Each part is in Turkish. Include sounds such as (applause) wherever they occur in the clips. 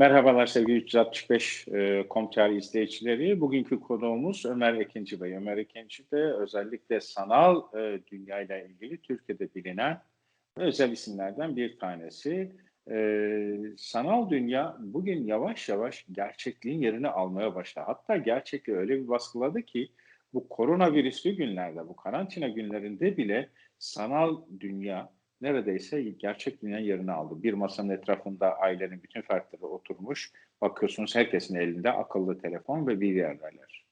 Merhabalar sevgili 365 e, Komter izleyicileri. Bugünkü konuğumuz Ömer Ekinci Bey. Ömer Ekinci de özellikle sanal e, dünyayla ilgili Türkiye'de bilinen özel isimlerden bir tanesi. E, sanal dünya bugün yavaş yavaş gerçekliğin yerini almaya başladı. Hatta gerçekliği öyle bir baskıladı ki bu koronavirüslü günlerde, bu karantina günlerinde bile sanal dünya neredeyse gerçek dünya yerini aldı. Bir masanın etrafında ailenin bütün fertleri oturmuş. Bakıyorsunuz herkesin elinde akıllı telefon ve bir yerlerler.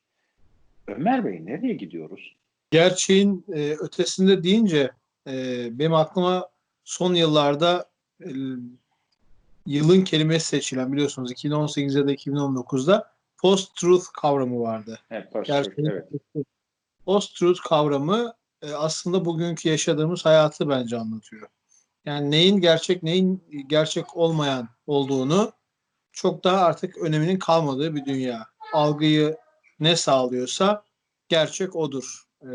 Ömer Bey nereye gidiyoruz? Gerçeğin e, ötesinde deyince e, benim aklıma son yıllarda e, yılın kelimesi seçilen biliyorsunuz 2018'de de 2019'da post-truth kavramı vardı. Evet, post Gerçeğin evet. Post-truth kavramı e, aslında bugünkü yaşadığımız hayatı bence anlatıyor. Yani neyin gerçek, neyin gerçek olmayan olduğunu çok daha artık öneminin kalmadığı bir dünya. Algıyı ne sağlıyorsa gerçek odur e,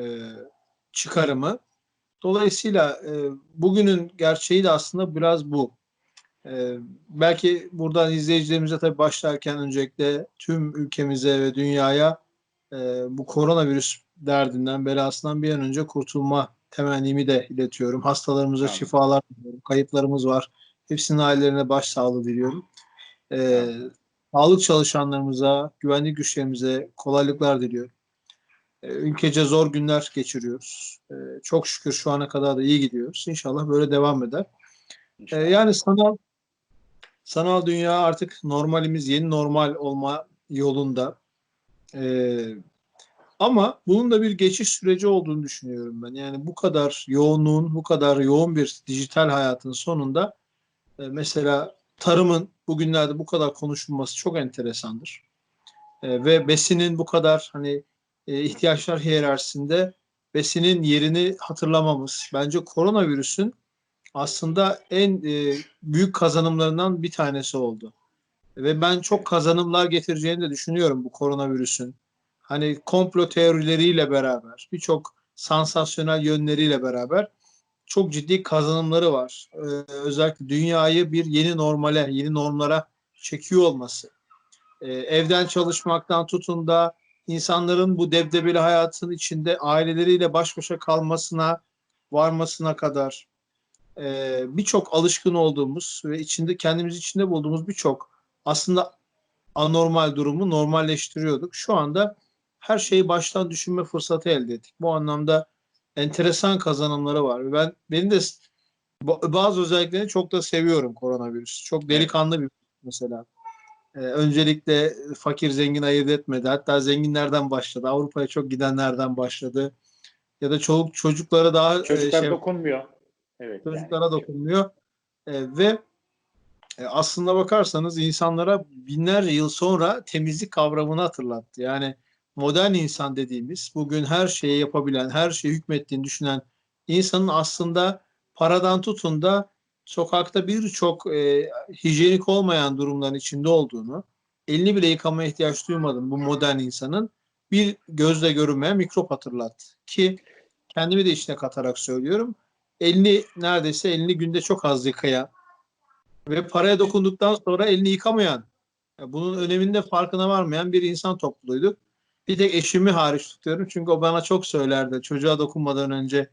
çıkarımı. Dolayısıyla e, bugünün gerçeği de aslında biraz bu. E, belki buradan izleyicilerimize tabii başlarken öncelikle tüm ülkemize ve dünyaya e, bu koronavirüs derdinden, belasından bir an önce kurtulma temennimi de iletiyorum. Hastalarımıza Tamam. şifalar diliyorum. Kayıplarımız var. Hepsinin ailelerine başsağlığı diliyorum. Ee, sağlık çalışanlarımıza, güvenlik güçlerimize kolaylıklar diliyorum. Ee, ülkece zor günler geçiriyoruz. Ee, çok şükür şu ana kadar da iyi gidiyoruz. İnşallah böyle devam eder. Ee, yani sanal sanal dünya artık normalimiz yeni normal olma yolunda. Ee, ama bunun da bir geçiş süreci olduğunu düşünüyorum ben. Yani bu kadar yoğunluğun, bu kadar yoğun bir dijital hayatın sonunda e, mesela tarımın bugünlerde bu kadar konuşulması çok enteresandır. E, ve besinin bu kadar hani e, ihtiyaçlar hiyerarşisinde besinin yerini hatırlamamız bence koronavirüsün aslında en e, büyük kazanımlarından bir tanesi oldu. Ve ben çok kazanımlar getireceğini de düşünüyorum bu koronavirüsün. Hani komplo teorileriyle beraber, birçok sansasyonel yönleriyle beraber çok ciddi kazanımları var. Ee, özellikle dünyayı bir yeni normale, yeni normlara çekiyor olması. Ee, evden çalışmaktan tutun da insanların bu debdebeli hayatın içinde aileleriyle baş başa kalmasına, varmasına kadar e, birçok alışkın olduğumuz ve içinde kendimiz içinde bulduğumuz birçok aslında anormal durumu normalleştiriyorduk. Şu anda her şeyi baştan düşünme fırsatı elde ettik. Bu anlamda enteresan kazanımları var. Ben benim de ba- bazı özelliklerini çok da seviyorum koronavirüs. Çok delikanlı bir mesela. Ee, öncelikle fakir zengin ayırt etmedi. Hatta zenginlerden başladı. Avrupa'ya çok gidenlerden başladı. Ya da çoluk çocuklara daha e, Çocuklar şey- dokunmuyor. Evet. çocuklara yani. dokunmuyor. E, ve e, aslında bakarsanız insanlara binlerce yıl sonra temizlik kavramını hatırlattı. Yani modern insan dediğimiz bugün her şeyi yapabilen, her şeyi hükmettiğini düşünen insanın aslında paradan tutun da sokakta birçok e, hijyenik olmayan durumların içinde olduğunu, elini bile yıkamaya ihtiyaç duymadığını bu modern insanın bir gözle görünmeyen mikrop hatırlattı. Ki kendimi de içine katarak söylüyorum elini neredeyse elini günde çok az yıkayan ve paraya dokunduktan sonra elini yıkamayan, ya bunun öneminde farkına varmayan bir insan topluluğuyduk. Bir tek eşimi hariç tutuyorum çünkü o bana çok söylerdi çocuğa dokunmadan önce.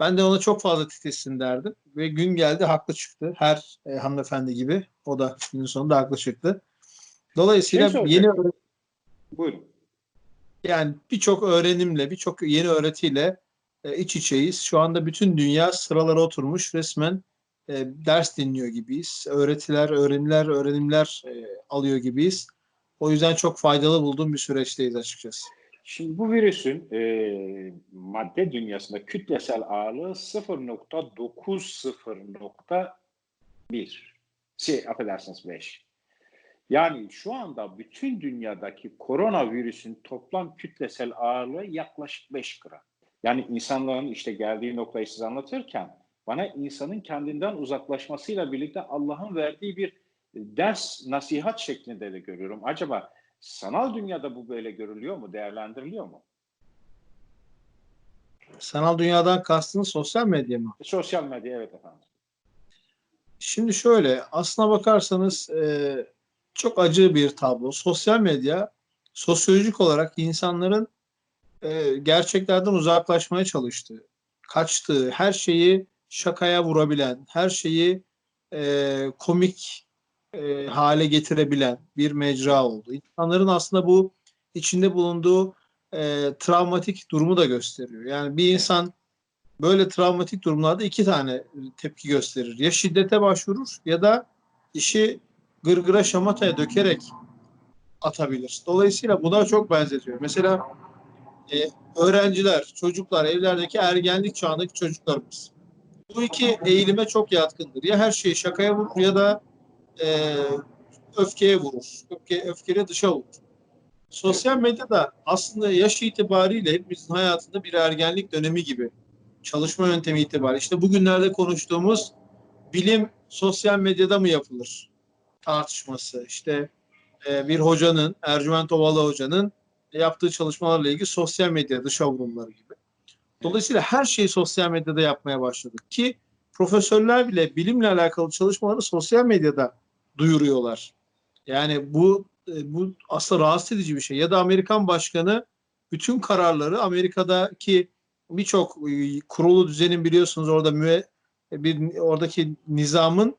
Ben de ona çok fazla titizsin derdim ve gün geldi haklı çıktı. Her e, hanımefendi gibi o da günün sonunda haklı çıktı. Dolayısıyla Şey yeni. Buyurun. yani birçok öğrenimle, birçok yeni öğretiyle e, iç içeyiz. Şu anda bütün dünya sıralara oturmuş resmen e, ders dinliyor gibiyiz. Öğretiler, öğreniler, öğrenimler e, alıyor gibiyiz. O yüzden çok faydalı bulduğum bir süreçteyiz açıkçası. Şimdi bu virüsün e, madde dünyasında kütlesel ağırlığı 0.90.1. Şey, affedersiniz 5. Yani şu anda bütün dünyadaki koronavirüsün toplam kütlesel ağırlığı yaklaşık 5 gram. Yani insanların işte geldiği noktayı siz anlatırken bana insanın kendinden uzaklaşmasıyla birlikte Allah'ın verdiği bir ders, nasihat şeklinde de görüyorum. Acaba sanal dünyada bu böyle görülüyor mu, değerlendiriliyor mu? Sanal dünyadan kastınız sosyal medya mı? Sosyal medya evet efendim. Şimdi şöyle, aslına bakarsanız e, çok acı bir tablo. Sosyal medya sosyolojik olarak insanların e, gerçeklerden uzaklaşmaya çalıştığı, kaçtığı, her şeyi şakaya vurabilen, her şeyi e, komik e, hale getirebilen bir mecra oldu. İnsanların aslında bu içinde bulunduğu e, travmatik durumu da gösteriyor. Yani bir insan böyle travmatik durumlarda iki tane tepki gösterir. Ya şiddete başvurur ya da işi gırgıra şamataya dökerek atabilir. Dolayısıyla buna çok benzetiyor. Mesela e, öğrenciler, çocuklar, evlerdeki ergenlik çağındaki çocuklarımız. Bu iki eğilime çok yatkındır. Ya her şeyi şakaya vurur ya da e, öfkeye vurur. Öfke, öfkeyle dışa vurur. Sosyal medyada aslında yaş itibariyle hepimizin hayatında bir ergenlik dönemi gibi. Çalışma yöntemi itibariyle. İşte bugünlerde konuştuğumuz bilim sosyal medyada mı yapılır tartışması. İşte e, bir hocanın, Ercüment Ovalı hocanın yaptığı çalışmalarla ilgili sosyal medya dışa vurumları gibi. Dolayısıyla her şeyi sosyal medyada yapmaya başladık ki profesörler bile bilimle alakalı çalışmaları sosyal medyada duyuruyorlar. Yani bu e, bu aslında rahatsız edici bir şey. Ya da Amerikan başkanı bütün kararları Amerika'daki birçok e, kurulu düzenin biliyorsunuz orada müe, bir oradaki nizamın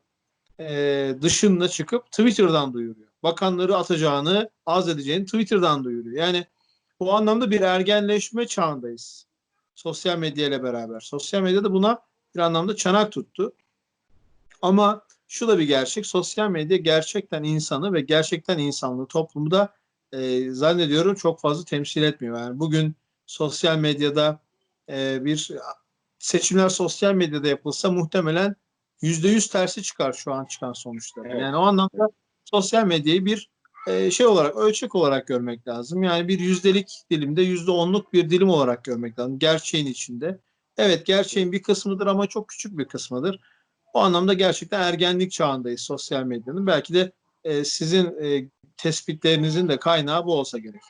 e, dışında çıkıp Twitter'dan duyuruyor. Bakanları atacağını, az edeceğini Twitter'dan duyuruyor. Yani bu anlamda bir ergenleşme çağındayız. Sosyal medya ile beraber. Sosyal medya da buna bir anlamda çanak tuttu. Ama şu da bir gerçek. Sosyal medya gerçekten insanı ve gerçekten insanlığı toplumu da e, zannediyorum çok fazla temsil etmiyor. Yani bugün sosyal medyada e, bir seçimler sosyal medyada yapılsa muhtemelen yüzde yüz tersi çıkar şu an çıkan sonuçlar. Evet. Yani o anlamda sosyal medyayı bir e, şey olarak ölçek olarak görmek lazım. Yani bir yüzdelik dilimde yüzde onluk bir dilim olarak görmek lazım. Gerçeğin içinde. Evet gerçeğin bir kısmıdır ama çok küçük bir kısmıdır. O anlamda gerçekten ergenlik çağındayız sosyal medyanın. Belki de e, sizin e, tespitlerinizin de kaynağı bu olsa gerek.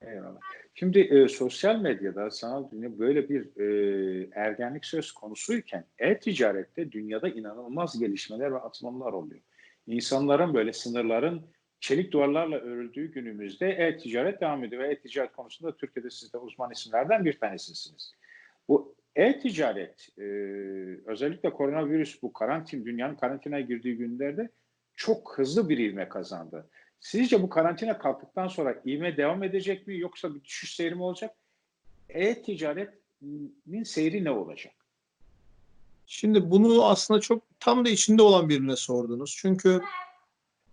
Eyvallah. Şimdi e, sosyal medyada sanal dünya böyle bir e, ergenlik söz konusuyken e-ticarette dünyada inanılmaz gelişmeler ve atılımlar oluyor. İnsanların böyle sınırların çelik duvarlarla örüldüğü günümüzde e-ticaret devam ediyor ve e-ticaret konusunda Türkiye'de siz de uzman isimlerden bir tanesisiniz. Bu e-ticaret e, özellikle koronavirüs bu karantin dünyanın karantinaya girdiği günlerde çok hızlı bir ivme kazandı. Sizce bu karantina kalktıktan sonra ivme devam edecek mi yoksa bir düşüş seyri mi olacak? E-ticaretin seyri ne olacak? Şimdi bunu aslında çok tam da içinde olan birine sordunuz. Çünkü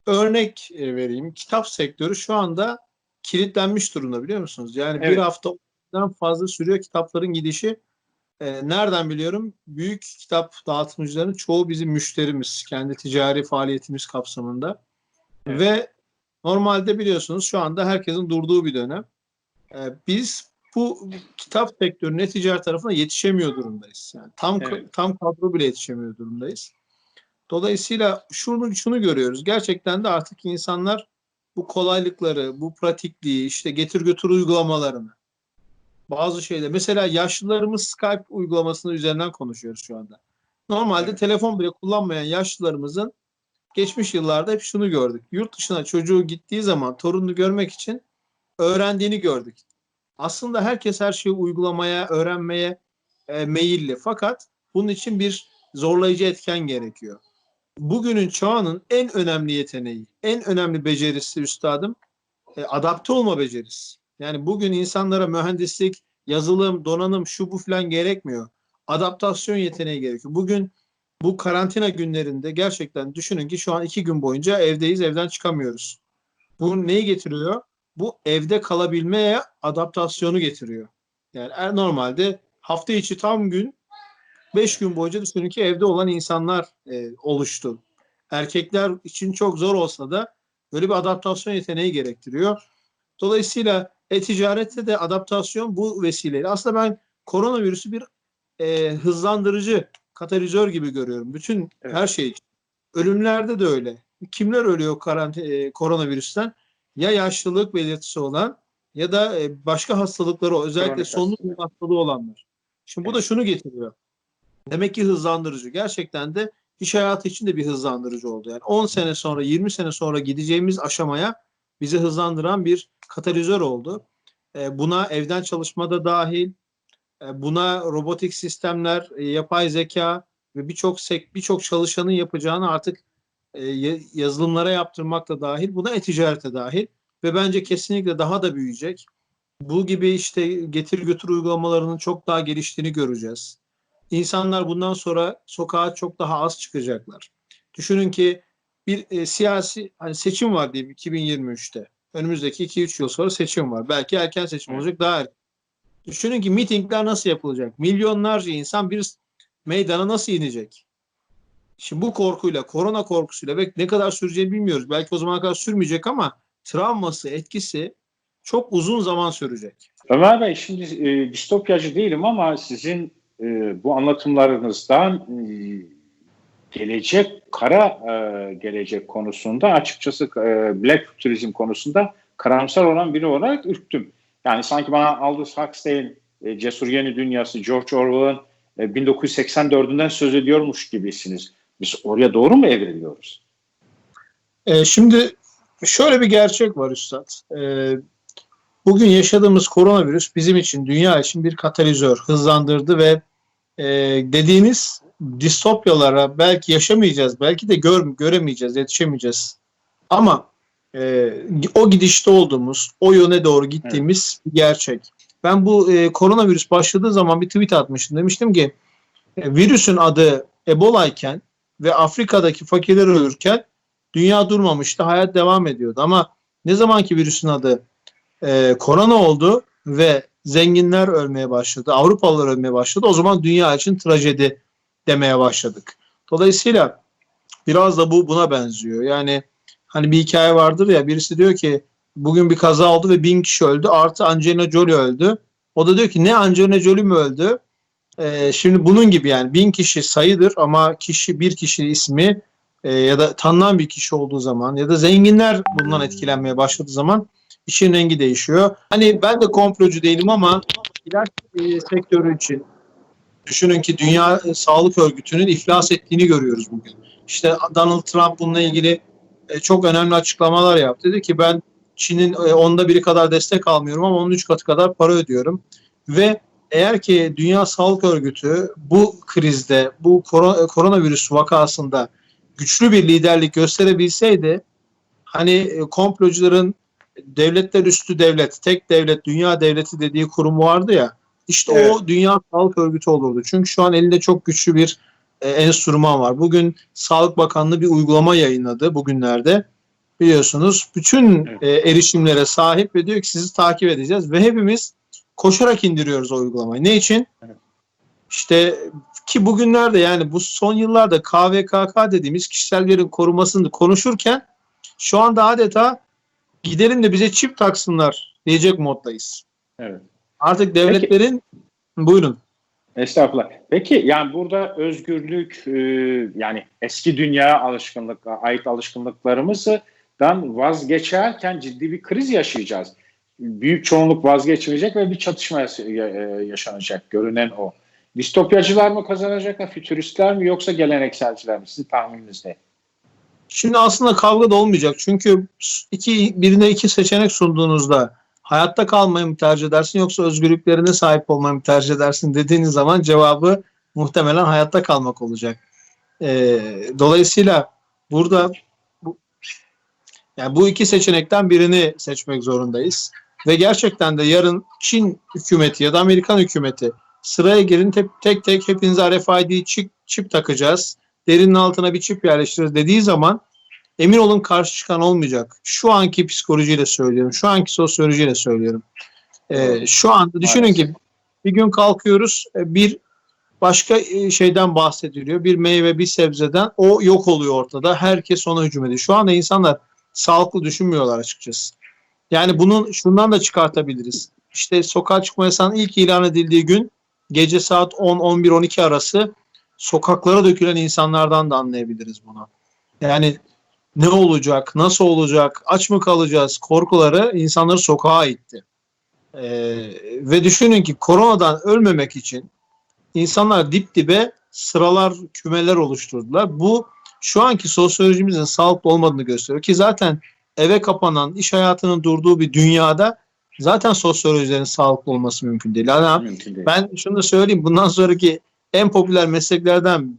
örnek e, vereyim. Kitap sektörü şu anda kilitlenmiş durumda biliyor musunuz? Yani Evet. bir haftadan fazla sürüyor kitapların gidişi. Ee, nereden biliyorum? Büyük kitap dağıtımcıların çoğu bizim müşterimiz. Kendi ticari faaliyetimiz kapsamında. Evet. Ve normalde biliyorsunuz şu anda herkesin durduğu bir dönem. Ee, biz bu kitap sektörüne ticaret tarafına yetişemiyor durumdayız. Yani tam Evet. tam kadro bile yetişemiyor durumdayız. Dolayısıyla şunu şunu görüyoruz. Gerçekten de artık insanlar bu kolaylıkları, bu pratikliği, işte getir götür uygulamalarını bazı şeyler. Mesela yaşlılarımız Skype uygulamasının üzerinden konuşuyoruz şu anda. Normalde Evet. telefon bile kullanmayan yaşlılarımızın geçmiş yıllarda hep şunu gördük. Yurt dışına çocuğu gittiği zaman torununu görmek için öğrendiğini gördük. Aslında herkes her şeyi uygulamaya, öğrenmeye e, meyilli. Fakat bunun için bir zorlayıcı etken gerekiyor. Bugünün çağının en önemli yeteneği, en önemli becerisi üstadım e, adapte olma becerisi. Yani bugün insanlara mühendislik, yazılım, donanım şu bu falan gerekmiyor. Adaptasyon yeteneği gerekiyor. Bugün bu karantina günlerinde gerçekten düşünün ki şu an iki gün boyunca evdeyiz, evden çıkamıyoruz. Bu neyi getiriyor? Bu evde kalabilmeye adaptasyonu getiriyor. Yani er- normalde hafta içi tam gün 5 gün boyunca düşünün ki evde olan insanlar e, oluştu. Erkekler için çok zor olsa da böyle bir adaptasyon yeteneği gerektiriyor. Dolayısıyla e-ticarette de adaptasyon bu vesileyle. Aslında ben koronavirüsü bir e, hızlandırıcı, katalizör gibi görüyorum. Bütün Evet. her şey için. Ölümlerde de öyle. Kimler ölüyor karantin, e, koronavirüsten? Ya yaşlılık belirtisi olan ya da e, başka hastalıkları özellikle solunum hastalığı olanlar. Şimdi bu da Evet. şunu getiriyor. Demek ki hızlandırıcı. Gerçekten de iş hayatı için de bir hızlandırıcı oldu. Yani 10 sene sonra, 20 sene sonra gideceğimiz aşamaya bizi hızlandıran bir katalizör oldu. E, buna evden çalışma da dahil, e, buna robotik sistemler, e, yapay zeka ve birçok birçok çalışanın yapacağını artık e, ya- yazılımlara yaptırmak da dahil, buna e-ticarete dahil ve bence kesinlikle daha da büyüyecek. Bu gibi işte getir götür uygulamalarının çok daha geliştiğini göreceğiz. İnsanlar bundan sonra sokağa çok daha az çıkacaklar. Düşünün ki bir e, siyasi hani seçim var diyelim 2023'te. Önümüzdeki 2-3 yıl sonra seçim var. Belki erken seçim olacak daha erken. Düşünün ki mitingler nasıl yapılacak? Milyonlarca insan bir meydana nasıl inecek? Şimdi bu korkuyla, korona korkusuyla ve ne kadar süreceğini bilmiyoruz. Belki o zamana kadar sürmeyecek ama travması, etkisi çok uzun zaman sürecek. Ömer Bey şimdi e, distopyacı değilim ama sizin e, bu anlatımlarınızdan e, gelecek, kara e, gelecek konusunda açıkçası e, Black Futurizm konusunda karamsar olan biri olarak ürktüm. Yani sanki bana Aldous Huxley'in e, Cesur Yeni Dünyası, George Orwell'ın e, 1984'ünden söz ediyormuş gibisiniz. Biz oraya doğru mu evriliyoruz? Ee, şimdi şöyle bir gerçek var Üstad. Ee, bugün yaşadığımız koronavirüs bizim için, dünya için bir katalizör hızlandırdı ve e, dediğiniz distopyalara belki yaşamayacağız, belki de gör, göremeyeceğiz, yetişemeyeceğiz. Ama e, o gidişte olduğumuz, o yöne doğru gittiğimiz bir gerçek. Ben bu e, koronavirüs başladığı zaman bir tweet atmıştım. Demiştim ki e, virüsün adı Ebola iken ve Afrika'daki fakirler ölürken dünya durmamıştı, hayat devam ediyordu. Ama ne zamanki virüsün adı e, korona oldu ve zenginler ölmeye başladı, Avrupalılar ölmeye başladı. O zaman dünya için trajedi demeye başladık. Dolayısıyla biraz da bu buna benziyor. Yani hani bir hikaye vardır ya birisi diyor ki bugün bir kaza oldu ve bin kişi öldü artı Angelina Jolie öldü. O da diyor ki ne Angelina Jolie mi öldü? Ee, şimdi bunun gibi yani bin kişi sayıdır ama kişi bir kişi ismi e, ya da tanınan bir kişi olduğu zaman ya da zenginler bundan etkilenmeye başladığı zaman işin rengi değişiyor. Hani ben de komplocu değilim ama ilaç e, sektörü için düşünün ki Dünya Sağlık Örgütü'nün iflas ettiğini görüyoruz bugün. İşte Donald Trump bununla ilgili e, çok önemli açıklamalar yaptı. Dedi ki ben Çin'in e, onda biri kadar destek almıyorum ama onun üç katı kadar para ödüyorum. Ve eğer ki Dünya Sağlık Örgütü bu krizde, bu koro- koronavirüs vakasında güçlü bir liderlik gösterebilseydi hani e, komplocuların devletler üstü devlet, tek devlet, dünya devleti dediği kurum vardı ya işte Evet. o Dünya Sağlık Örgütü olurdu. Çünkü şu an elinde çok güçlü bir e, enstrüman var. Bugün Sağlık Bakanlığı bir uygulama yayınladı bugünlerde. Biliyorsunuz bütün Evet. e, erişimlere sahip ve diyor ki sizi takip edeceğiz ve hepimiz koşarak indiriyoruz o uygulamayı. Ne için? Evet. İşte ki bugünlerde yani bu son yıllarda KVKK dediğimiz kişisel verin korumasını konuşurken şu anda adeta gidelim de bize çip taksınlar diyecek moddayız. Evet. Artık devletlerin buyurun. Estağfurullah. Peki yani burada özgürlük e, yani eski dünya alışkanlık ait alışkanlıklarımızdan vazgeçerken ciddi bir kriz yaşayacağız. Büyük çoğunluk vazgeçmeyecek ve bir çatışma yaş- e, yaşanacak. Görünen o. Distopyacılar mı kazanacak, fütüristler mi yoksa gelenekselciler mi? Sizin tahmininiz ne? Şimdi aslında kavga da olmayacak. Çünkü iki birine iki seçenek sunduğunuzda hayatta kalmayı mı tercih edersin yoksa özgürlüklerine sahip olmayı mı tercih edersin dediğiniz zaman cevabı muhtemelen hayatta kalmak olacak. Ee, dolayısıyla burada bu, yani bu iki seçenekten birini seçmek zorundayız. Ve gerçekten de yarın Çin hükümeti ya da Amerikan hükümeti sıraya girin tek tek, hepinize RFID çip, çip takacağız. Derinin altına bir çip yerleştiririz dediği zaman emin olun karşı çıkan olmayacak. Şu anki psikolojiyle söylüyorum. Şu anki sosyolojiyle söylüyorum. Ee, şu anda düşünün ki bir gün kalkıyoruz e, bir başka e, şeyden bahsediliyor. Bir meyve bir sebzeden o yok oluyor ortada. Herkes ona hücum ediyor. Şu anda insanlar sağlıklı düşünmüyorlar açıkçası. Yani bunun şundan da çıkartabiliriz. İşte sokağa çıkma yasağının ilk ilan edildiği gün gece saat 10, 11, 12 arası sokaklara dökülen insanlardan da anlayabiliriz bunu. Yani ne olacak, nasıl olacak, aç mı kalacağız korkuları insanları sokağa itti. Ee, ve düşünün ki koronadan ölmemek için insanlar dip dibe sıralar, kümeler oluşturdular. Bu şu anki sosyolojimizin sağlıklı olmadığını gösteriyor ki zaten eve kapanan, iş hayatının durduğu bir dünyada zaten sosyolojilerin sağlıklı olması mümkün değil. Yani Mümkün değil. ben şunu da söyleyeyim. Bundan sonraki en popüler mesleklerden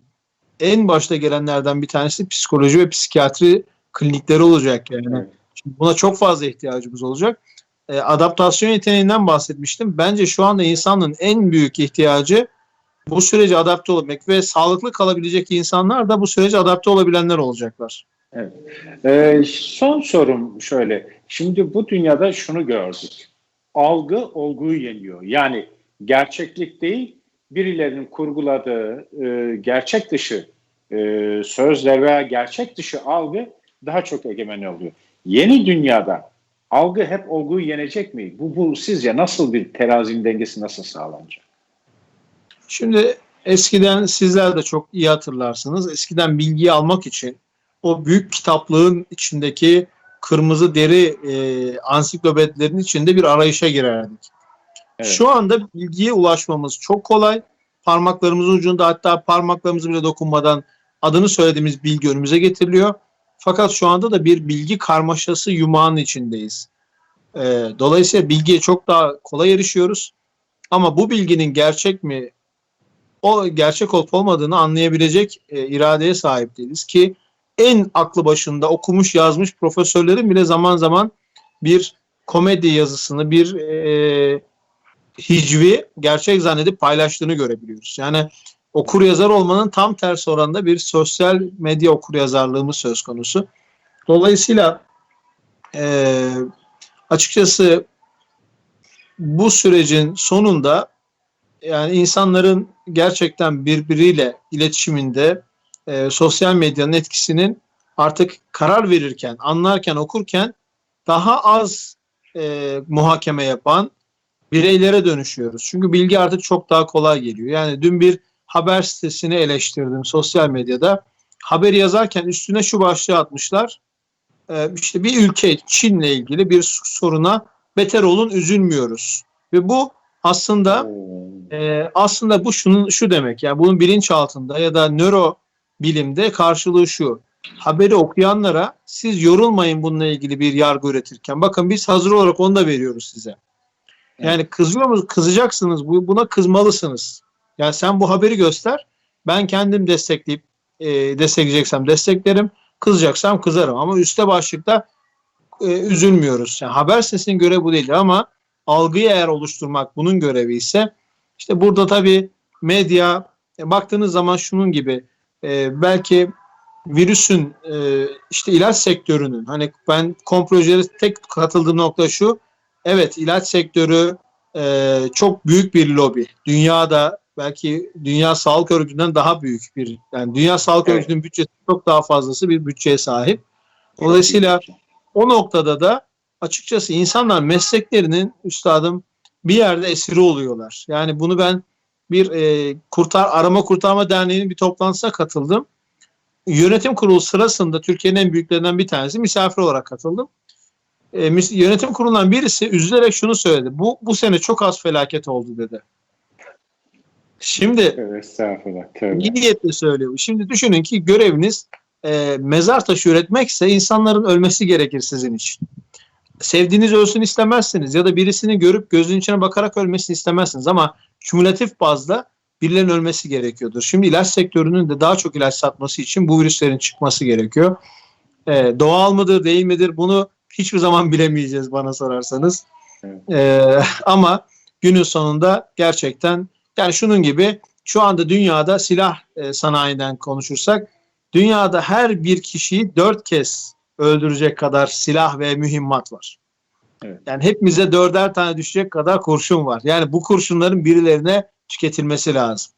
en başta gelenlerden bir tanesi psikoloji ve psikiyatri klinikleri olacak yani. Evet. Şimdi buna çok fazla ihtiyacımız olacak. E, adaptasyon yeteneğinden bahsetmiştim. Bence şu anda insanın en büyük ihtiyacı bu sürece adapte olmak ve sağlıklı kalabilecek insanlar da bu sürece adapte olabilenler olacaklar. Ee, son sorum şöyle. Şimdi bu dünyada şunu gördük. Algı olguyu yeniyor. Yani gerçeklik değil, birilerinin kurguladığı e, gerçek dışı e, sözler veya gerçek dışı algı daha çok egemen oluyor. Yeni dünyada algı hep olguyu yenecek mi? Bu, bu sizce nasıl bir terazinin dengesi nasıl sağlanacak? Şimdi eskiden sizler de çok iyi hatırlarsınız. Eskiden bilgiyi almak için o büyük kitaplığın içindeki kırmızı deri e, ansiklopedilerin içinde bir arayışa girerdik. Evet. Şu anda bilgiye ulaşmamız çok kolay. Parmaklarımızın ucunda hatta parmaklarımızı bile dokunmadan adını söylediğimiz bilgi önümüze getiriliyor. Fakat şu anda da bir bilgi karmaşası yumağının içindeyiz. E, dolayısıyla bilgiye çok daha kolay erişiyoruz. Ama bu bilginin gerçek mi, o gerçek olup olmadığını anlayabilecek e, iradeye sahip değiliz ki en aklı başında okumuş yazmış profesörlerin bile zaman zaman bir komedi yazısını, bir e, hicvi gerçek zannedip paylaştığını görebiliyoruz. Yani okur yazar olmanın tam tersi oranda bir sosyal medya okur yazarlığımız söz konusu. Dolayısıyla e, açıkçası bu sürecin sonunda yani insanların gerçekten birbiriyle iletişiminde e, sosyal medyanın etkisinin artık karar verirken, anlarken, okurken daha az e, muhakeme yapan bireylere dönüşüyoruz. Çünkü bilgi artık çok daha kolay geliyor. Yani dün bir haber sitesini eleştirdim sosyal medyada. Haberi yazarken üstüne şu başlığı atmışlar. E, işte bir ülke Çin'le ilgili bir soruna beter olun üzülmüyoruz. Ve bu aslında ee, aslında bu şunun şu demek yani bunun bilinçaltında ya da nöro bilimde karşılığı şu. Haberi okuyanlara siz yorulmayın bununla ilgili bir yargı üretirken. Bakın biz hazır olarak onu da veriyoruz size. Yani kızıyor musunuz? Kızacaksınız. Bu, buna kızmalısınız. Yani sen bu haberi göster. Ben kendim destekleyip e, destekleyeceksem desteklerim. Kızacaksam kızarım. Ama üstte başlıkta e, üzülmüyoruz. Yani haber sesinin görevi bu değil ama algıyı eğer oluşturmak bunun görevi ise işte burada tabii medya e, baktığınız zaman şunun gibi e, belki virüsün e, işte ilaç sektörünün hani ben komprojere tek katıldığım nokta şu evet ilaç sektörü e, çok büyük bir lobi. Dünyada belki Dünya Sağlık Örgütü'nden daha büyük bir yani Dünya Sağlık Evet. Örgütü'nün bütçesi çok daha fazlası bir bütçeye sahip. Dolayısıyla o noktada da açıkçası insanlar mesleklerinin üstadım bir yerde esiri oluyorlar. Yani bunu ben bir e, kurtar arama kurtarma derneğinin bir toplantısına katıldım. Yönetim kurulu sırasında Türkiye'nin en büyüklerinden bir tanesi misafir olarak katıldım. E, yönetim kurulundan birisi üzülerek şunu söyledi. Bu bu sene çok az felaket oldu dedi. Şimdi estağfurullah. Tövbe. İyi niyetle söylüyor. Şimdi düşünün ki göreviniz e, mezar taşı üretmekse insanların ölmesi gerekir sizin için. Sevdiğiniz ölsün istemezsiniz ya da birisini görüp gözünün içine bakarak ölmesini istemezsiniz ama kümülatif bazda birilerinin ölmesi gerekiyordur. Şimdi ilaç sektörünün de daha çok ilaç satması için bu virüslerin çıkması gerekiyor. E, doğal mıdır değil midir bunu hiçbir zaman bilemeyeceğiz bana sorarsanız. Evet. E, ama günün sonunda gerçekten yani şunun gibi şu anda dünyada silah e, sanayiden konuşursak dünyada her bir kişiyi dört kez öldürecek kadar silah ve mühimmat var. Evet. Yani hepimize dörder tane düşecek kadar kurşun var. Yani bu kurşunların birilerine tüketilmesi lazım.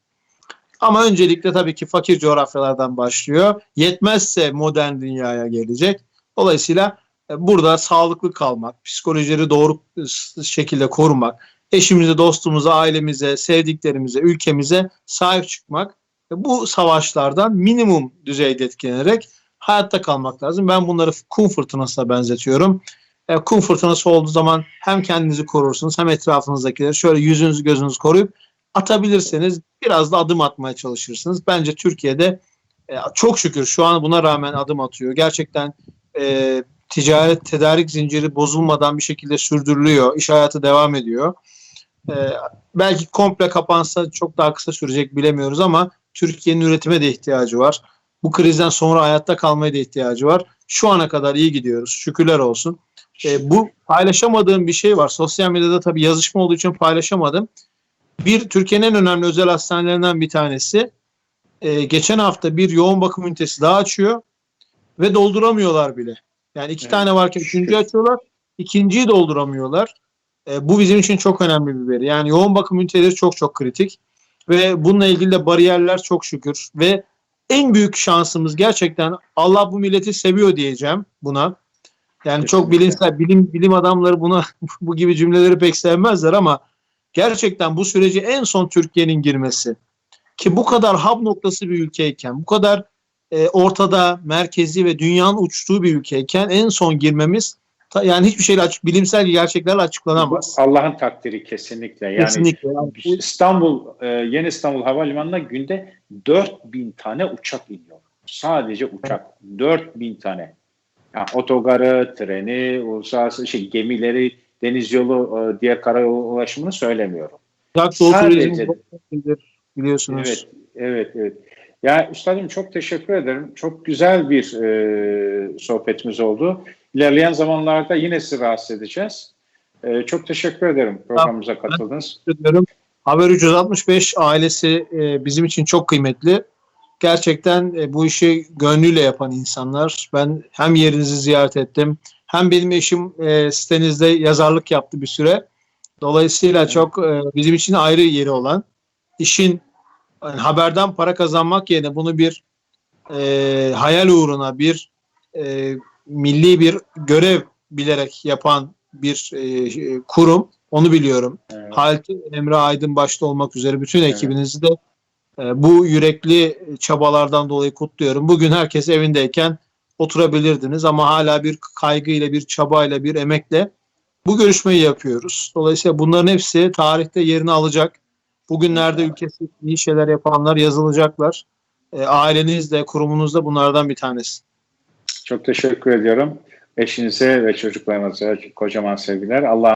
Ama öncelikle tabii ki fakir coğrafyalardan başlıyor. Yetmezse modern dünyaya gelecek. Dolayısıyla burada sağlıklı kalmak, psikolojileri doğru e, şekilde korumak, eşimize, dostumuza, ailemize, sevdiklerimize, ülkemize sahip çıkmak ve bu savaşlardan minimum düzeyde etkilenerek hayatta kalmak lazım. Ben bunları kum fırtınasına benzetiyorum. E, kum fırtınası olduğu zaman hem kendinizi korursunuz hem etrafınızdakileri şöyle yüzünüzü gözünüzü koruyup atabilirseniz biraz da adım atmaya çalışırsınız. Bence Türkiye'de e, çok şükür şu an buna rağmen adım atıyor. Gerçekten e, ticaret tedarik zinciri bozulmadan bir şekilde sürdürülüyor. İş hayatı devam ediyor. E, belki komple kapansa çok daha kısa sürecek bilemiyoruz ama Türkiye'nin üretime de ihtiyacı var. Bu krizden sonra hayatta kalmaya da ihtiyacı var. Şu ana kadar iyi gidiyoruz. Şükürler olsun. E, bu paylaşamadığım bir şey var. Sosyal medyada tabii yazışma olduğu için paylaşamadım. Bir Türkiye'nin en önemli özel hastanelerinden bir tanesi. E, geçen hafta bir yoğun bakım ünitesi daha açıyor ve dolduramıyorlar bile. Yani iki Evet, tane varken üçüncü açıyorlar. ikinciyi dolduramıyorlar. E, bu bizim için çok önemli bir veri. Yani yoğun bakım üniteleri çok çok kritik. Ve bununla ilgili de bariyerler çok şükür. Ve en büyük şansımız gerçekten Allah bu milleti seviyor diyeceğim buna. Yani çok bilimsel bilim bilim adamları buna (laughs) bu gibi cümleleri pek sevmezler ama gerçekten bu süreci en son Türkiye'nin girmesi ki bu kadar hub noktası bir ülkeyken, bu kadar e, ortada, merkezi ve dünyanın uçtuğu bir ülkeyken en son girmemiz yani hiçbir şeyle açık, bilimsel gerçeklerle açıklanamaz. Allah'ın takdiri kesinlikle. Yani Kesinlikle. İstanbul, e, Yeni İstanbul Havalimanı'na günde 4000 tane uçak iniyor. Sadece uçak. 4000 tane. Yani otogarı, treni, uluslararası şey, gemileri, deniz yolu, e, diğer karayolu ulaşımını söylemiyorum. Uzak Doğu Sadece- biliyorsunuz. Evet, evet, evet. Ya üstadım çok teşekkür ederim. Çok güzel bir e, sohbetimiz oldu. İlerleyen zamanlarda yine sizi rahatsız edeceğiz. E, çok teşekkür ederim programımıza katıldınız. ediyorum. Haber 365 ailesi e, bizim için çok kıymetli. Gerçekten e, bu işi gönlüyle yapan insanlar. Ben hem yerinizi ziyaret ettim hem benim eşim e, sitenizde yazarlık yaptı bir süre. Dolayısıyla çok e, bizim için ayrı yeri olan işin yani haberden para kazanmak yerine bunu bir e, hayal uğruna bir e, milli bir görev bilerek yapan bir e, kurum. Onu biliyorum. Evet. Halit Emre Aydın başta olmak üzere bütün ekibinizi de e, bu yürekli çabalardan dolayı kutluyorum. Bugün herkes evindeyken oturabilirdiniz ama hala bir kaygıyla, bir çabayla, bir emekle bu görüşmeyi yapıyoruz. Dolayısıyla bunların hepsi tarihte yerini alacak. Bugünlerde ülkesi iyi şeyler yapanlar yazılacaklar. E, aileniz de, kurumunuz da bunlardan bir tanesi. Çok teşekkür ediyorum. Eşinize ve çocuklarınıza kocaman sevgiler. Allah'a